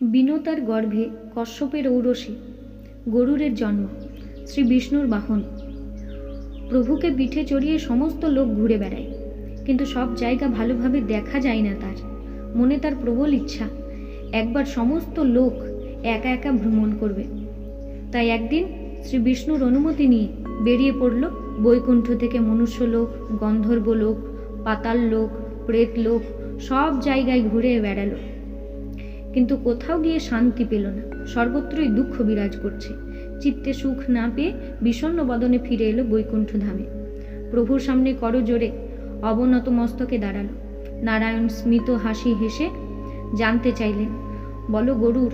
বিনতার গর্ভে কশ্যপের ঔরসে গরুরের জন্ম, শ্রী বিষ্ণুর বাহন। প্রভুকে পিঠে চড়িয়ে সমস্ত লোক ঘুরে বেড়ায়, কিন্তু সব জায়গা ভালোভাবে দেখা যায় না তার। মনে তার প্রবল ইচ্ছা, একবার সমস্ত লোক একা একা ভ্রমণ করবে। তাই একদিন শ্রী বিষ্ণুর অনুমতি নিয়ে বেরিয়ে পড়ল বৈকুণ্ঠ থেকে মনুষ্য লোক, গন্ধর্ব লোক, পাতাল লোক, প্রেত লোক, সব জায়গায় ঘুরে বেড়ালো। কিন্তু কোথাও গিয়ে শান্তি পেল না। সর্বত্রই দুঃখ বিরাজ করছে। চিত্তে সুখ না পেয়ে বিষণ্ণ বদনে ফিরে এলো বৈকুণ্ঠ ধামে প্রভুর সামনে করজোরে অবনত মস্তকে দাঁড়াল। নারায়ণ স্মিত হাসি হেসে জানতে চাইলেন, বলো গরুর,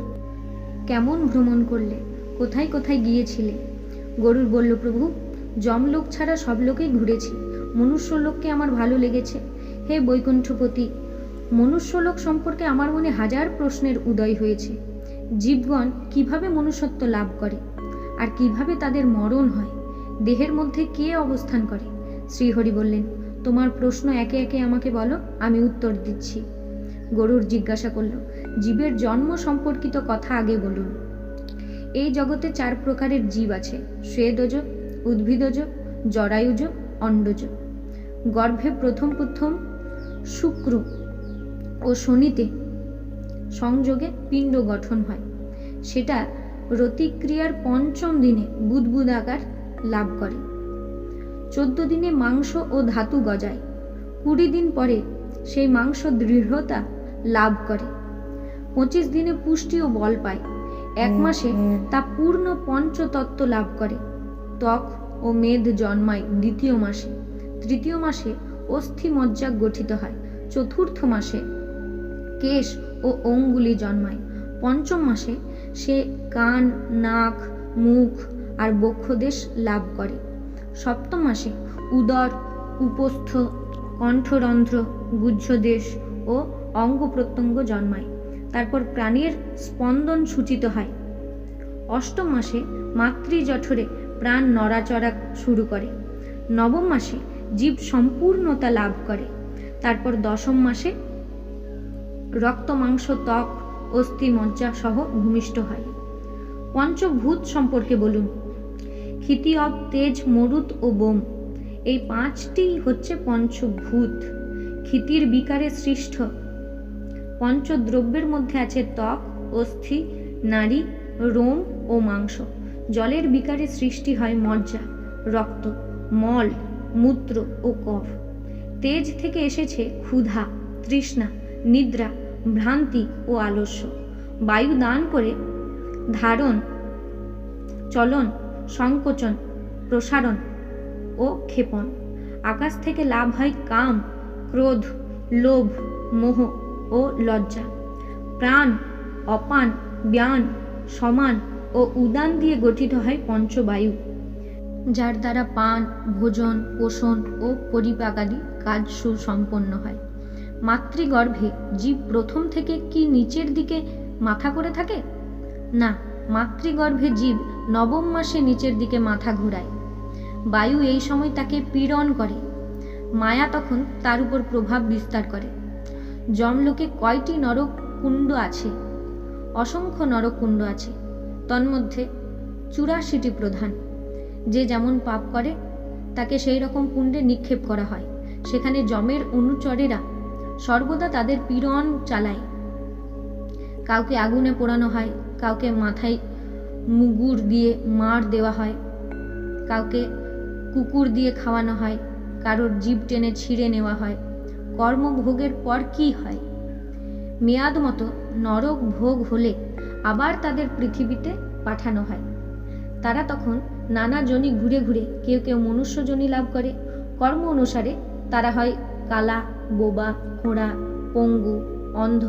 কেমন ভ্রমণ করলে? কোথায় কোথায় গিয়েছিলে? গরুর বলল, প্রভু জমলোক ছাড়া সব লোকেই ঘুরেছি। মনুষ্য লোককে আমার ভালো লেগেছে। হে বৈকুণ্ঠপতি মনুষ্যলোক সম্পর্কে আমার মনে হাজার প্রশ্নের উদয় হয়েছে। জীবগণ কীভাবে মনুষ্যত্ব লাভ করে? আর কীভাবে তাদের মরণ হয়? দেহের মধ্যে কে অবস্থান করে? শ্রীহরি বললেন, তোমার প্রশ্ন একে একে আমাকে বলো, আমি উত্তর দিচ্ছি। গরুর জিজ্ঞাসা করল, জীবের জন্ম সম্পর্কিত কথা আগে বলুন। এই জগতে চার প্রকারের জীব আছে শ্বেদজ উদ্ভিদজ, জরায়ুজ, অন্ডজ। গর্ভে প্রথম প্রথম শুক্র। ও শনিতে সংযোগে পিণ্ড গঠন হয়। সেটা রতিক্রিয়ার পঞ্চম দিনে বুদবুদ আকার লাভ করে। চোদ্দ দিনে মাংস ও ধাতু গজায়। কুড়ি দিন পরে সেই মাংস দৃঢ়তা লাভ করে। পঁচিশ দিনে পুষ্টি ও বল পায়। এক মাসে তা পূর্ণ পঞ্চতত্ত্ব লাভ করে। ত্বক ও মেদ জন্মায় দ্বিতীয় মাসে। তৃতীয় মাসে অস্থি মজ্জা গঠিত হয়। চতুর্থ মাসে কেশ ও অঙ্গুলি জন্মায়। পঞ্চম মাসে সে কান, নাক, মুখ আর বক্ষদেশ লাভ করে। সপ্তম মাসে উদর, উপস্থ, কণ্ঠরন্ধ্র, গুহ্যদেশ ও অঙ্গ প্রত্যঙ্গ জন্মায়। তারপর প্রাণীর স্পন্দন সূচিত হয়। অষ্টম মাসে মাতৃজঠরে প্রাণ নড়াচড়া শুরু করে। নবম মাসে জীব সম্পূর্ণতা লাভ করে। তারপর দশম মাসে রক্ত মাংস ত্বক অস্থি মজ্জা সহ ভূমিষ্ঠ হয়। পঞ্চভূত সম্পর্কে বলুন। ক্ষিতিয়ব তেজ, মরুত ও বোম। এই পাঁচটি হচ্ছে পঞ্চভূত। ক্ষিতির বিকারে সৃষ্ট। পঞ্চদ্রব্যের মধ্যে আছে ত্বক, অস্থি নারী রোম ও মাংস। জলের বিকারে সৃষ্টি হয় মজ্জা, রক্ত, মল, মূত্র ও কফ। তেজ থেকে এসেছে ক্ষুধা, তৃষ্ণা নিদ্রা, ভ্রান্তি ও আলস্য। বায়ু দান করে ধারণ, চলন, সংকোচন, প্রসারণ ও ক্ষেপণ। আকাশ থেকে লাভ হয় কাম, ক্রোধ, লোভ, মোহ ও লজ্জা। প্রাণ, অপান ব্যান সমান ও উদান দিয়ে গঠিত হয় পঞ্চবায়ু। যার দ্বারা পান, ভোজন, পোষণ ও পরিপাকাদি কাজ সুসম্পন্ন হয়। মাতৃগর্ভে জীব প্রথম থেকে কি নিচের দিকে মাথা করে থাকে? না, মাতৃগর্ভে জীব নবম মাসে নিচের দিকে মাথা ঘুরায়। বায়ু এই সময় তাকে পীড়ন করে। মায়া তখন তার উপর প্রভাব বিস্তার করে। জমলোকে কয়টি নরক কুণ্ড আছে? অসংখ্য নরকুণ্ড আছে। তন্মধ্যে চুরাশিটি প্রধান। যে যেমন পাপ করে, তাকে সেই রকম কুণ্ডে নিক্ষেপ করা হয়। সেখানে জমের অনুচরেরা সর্বদা তাদের পীড়ন চালায়। কাউকে আগুনে পোড়ানো হয়, কাউকে মাথায় মুগুর দিয়ে মার দেওয়া হয়, কাউকে কুকুর দিয়ে খাওয়ানো হয়, কারোর জীব টেনে ছিঁড়ে নেওয়া হয়। কর্মভোগের পর কি হয়? মেয়াদ মতো নরক ভোগ হলে আবার তাদের পৃথিবীতে পাঠানো হয়। তারা তখন নানা জনি ঘুরে ঘুরে কেউ কেউ মনুষ্যজনী লাভ করে। কর্ম অনুসারে তারা হয় কালা বোবা, খোঁড়া, পঙ্গু, অন্ধ,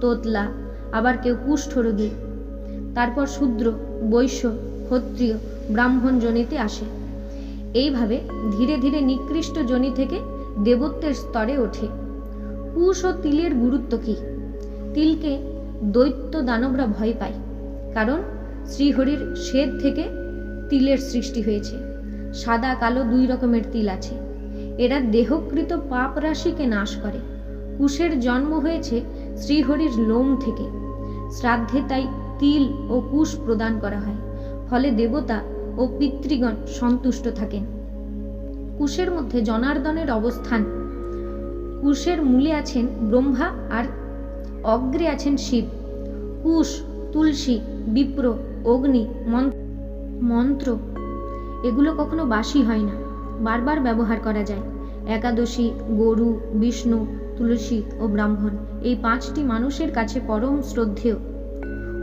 তোতলা, আবার কেউ কুষ্ঠরোগী তারপর শূদ্র, বৈশ্য, ক্ষত্রিয়, ব্রাহ্মণ জনিতে আসে। এইভাবে ধীরে ধীরে নিকৃষ্ট জনি থেকে দেবত্বের স্তরে ওঠে। কুশ ও তিলের গুরুত্ব কী? তিলকে দৈত্য দানবরা ভয় পায়, কারণ শ্রীহরির শ্বেদ থেকে তিলের সৃষ্টি হয়েছে। সাদা কালো দুই রকমের তিল আছে। এরা দেহকৃত পাপ রাশিকে নাশ করে। কুশের জন্ম হয়েছে শ্রীহরির লোম থেকে। শ্রাদ্ধে তাই তিল ও কুশ প্রদান করা হয়। ফলে দেবতা ও পিতৃগণ সন্তুষ্ট থাকেন। কুশের মধ্যে জনার্দনের অবস্থান। কুশের মূলে আছেন ব্রহ্মা আর অগ্রে আছেন শিব। কুশ, তুলসী, বিপ্র, অগ্নি মন- মন্ত্র, এগুলো কখনো বাসি হয় না। বারবার ব্যবহার করা যায়। একাদশী, গরু, বিষ্ণু, তুলসী ও ব্রাহ্মণ এই পাঁচটি মানুষের কাছে পরম শ্রদ্ধেয়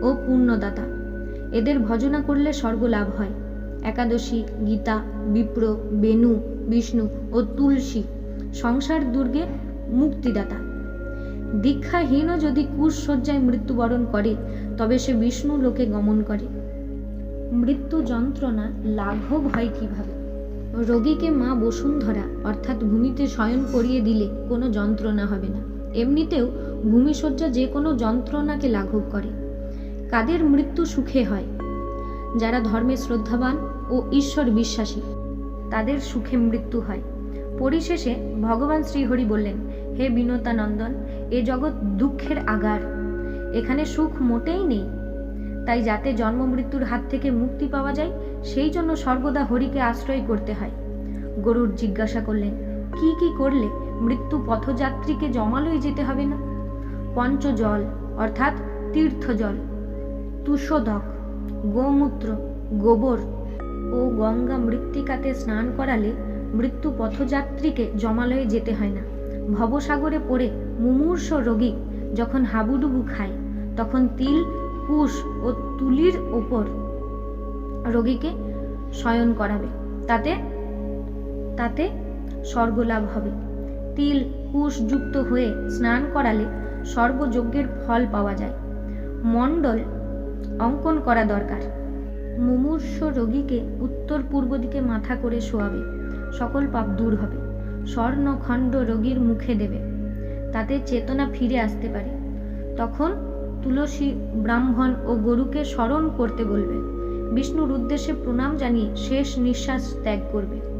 ও পুণ্যদাতা এদের ভজনা করলে স্বর্গ লাভ হয়। একাদশী, গীতা, বিপ্র, বেনু, বিষ্ণু ও তুলসী সংসার দুর্গে মুক্তিদাতা। দীক্ষাহীনও যদি কুশ শয্যায় মৃত্যুবরণ করে, তবে সে বিষ্ণু লোকে গমন করে। মৃত্যু যন্ত্রণা লাঘব হয় কীভাবে? রোগীকে মা বসুন্ধরা, অর্থাৎ ভূমিতে শয়ন করিয়ে দিলে কোনো যন্ত্রণা হবে না। এমনিতেও ভূমিশয্যা যে কোনো যন্ত্রণাকে লাঘব করে। কাদের মৃত্যু সুখে হয়? যারা ধর্মে শ্রদ্ধাবান ও ঈশ্বর বিশ্বাসী, তাদের সুখে মৃত্যু হয়। পরিশেষে ভগবান শ্রীহরি বললেন, হে বিনতানন্দন এ জগৎ দুঃখের আগার। এখানে সুখ মোটেই নেই। তাই যাতে জন্ম মৃত্যুর হাত থেকে মুক্তি পাওয়া যায় সেই জন্য সর্বদা হরিকে আশ্রয় করতে হয়। গরুর জিজ্ঞাসা করলেন, কি কি করলে? মৃত্যু পথযাত্রীকে জমালয় যেতে হবে না? পঞ্চজল, অর্থাৎ তীর্থজল, তুষোদক, গোমূত্র, গোবর ও গঙ্গা মৃত্তিকাতে স্নান করালে মৃত্যু পথযাত্রীকে জমালয়ে যেতে হয় না। ভবসাগরে পড়ে মুমূর্ষ রোগী যখন হাবুডুবু খায়, তখন তিল, কুশ ও তুলির ওপর রোগীকে শয়ন করাবে। তাতে তাতে স্বর্গলাভ হবে। তিল, কুশ যুক্ত হয়ে স্নান করালে সর্বযজ্ঞের ফল পাওয়া যায়। মণ্ডল অঙ্কন করা দরকার। মুমূর্ষ রোগীকে উত্তর পূর্ব দিকে মাথা করে শোয়াবে। সকল পাপ দূর হবে। স্বর্ণখণ্ড রোগীর মুখে দেবে। তাতে চেতনা ফিরে আসতে পারে। তখন তুলসী ব্রাহ্মণ ও গরুকে স্মরণ করতে বলবে। বিষ্ণুর উদ্দেশ্যে প্রণাম জানিয়ে শেষ নিঃশ্বাস ত্যাগ করবে।